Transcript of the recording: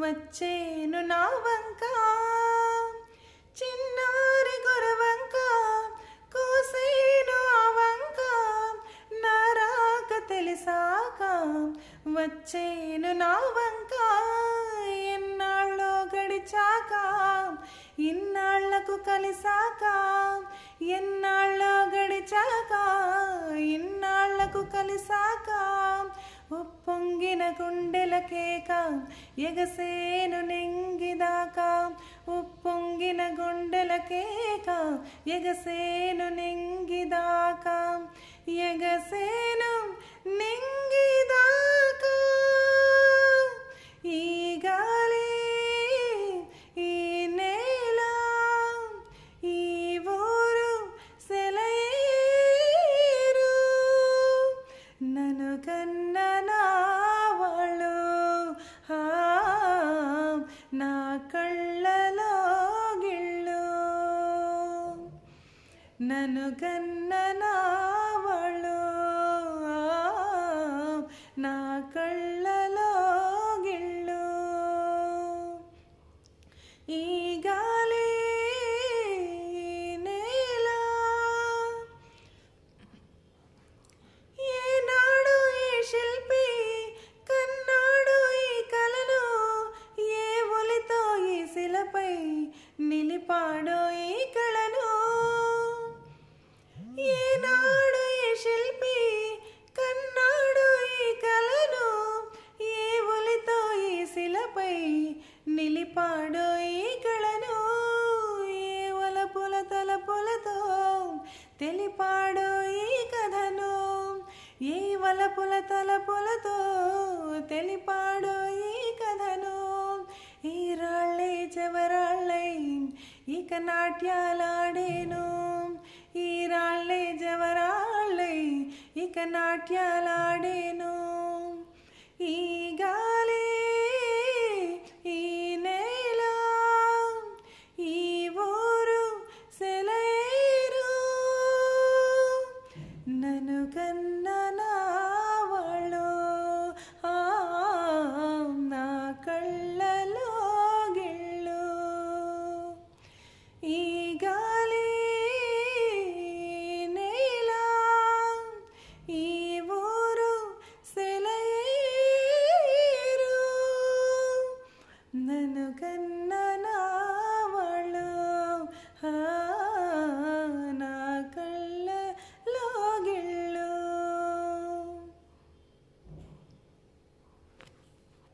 వచ్చేను నా వంక. చిన్నారి గురవంక కోసేను ఆ వంక. నా రాక తెలిసాక వచ్చేను నా వంక. ఎన్నాళ్ళో గడిచాక ఇన్నాళ్ళకు కలిసాక ఎన్నాళ్ళో గడిచాక ఇన్నాళ్ళకు కలిసాక గుండెల కేక ఎగసేను నింగిదాకా ఉప్పొంగిన గుండెల కేక ఎగసేను నింగిదాకా ఎగసే ಕಳ್ಳಲೋಗಿಳ್ಳು. ನನುಗನ್ನನಾವಳು. ನಾ ಕಳ್ಳ నేలపై నిలిపాడో ఈ కళను. ఏనాడు ఈ శిల్పి కన్నాడు ఈ కళను. ఏ ఒలితో ఈ శిలపై నిలిపాడో ఈ కళను. ఏ ఒలపుల తలపులతో తెలిపాడో ఈ కథను. ఏ వలపుల తలపులతో తెలిపాడో ఈ ఇక నాట్యాలాడేను ఈ రాళ్ళే జవరాళ్ళై ఇక నాట్యాలాడేను ఈ గాలి ఈ నేల ఈ ఊరు సెలైరు నన్ను కన్నా